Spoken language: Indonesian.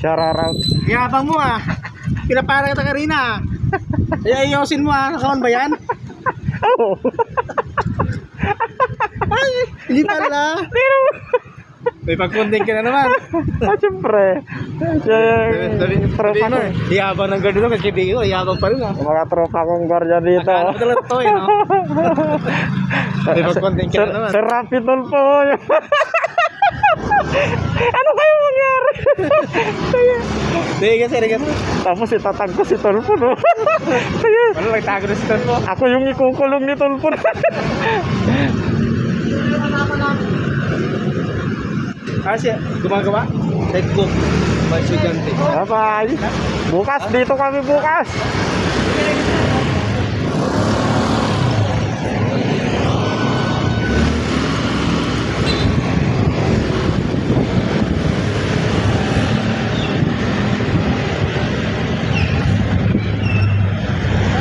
Shoutout. Yabang mo ah. Pinapara kita ayosin mo ah. Nakaon ba yan? Oh. Ay, hindi pala. May pagkunting ka na naman. Ah, siyempre. Yung tropa ko. Ng kasi kaibigan ko, pa rin ah. Mga tropa kong dito. Ano ba talaga to eh, no? May pagkunting ka Sir, na naman. Sir Rapidol po. ano kayo mangyari? Hindi kasi, kasi. Tapos itatag ko si Tolpo, no? Kaya, Ano lang tago na si Tolpo? ako yung ikukulong ni Tolpo. Ah, siya, gumagawa? Let's go. May estudyante. Bye-bye. Bukas, dito kami bukas.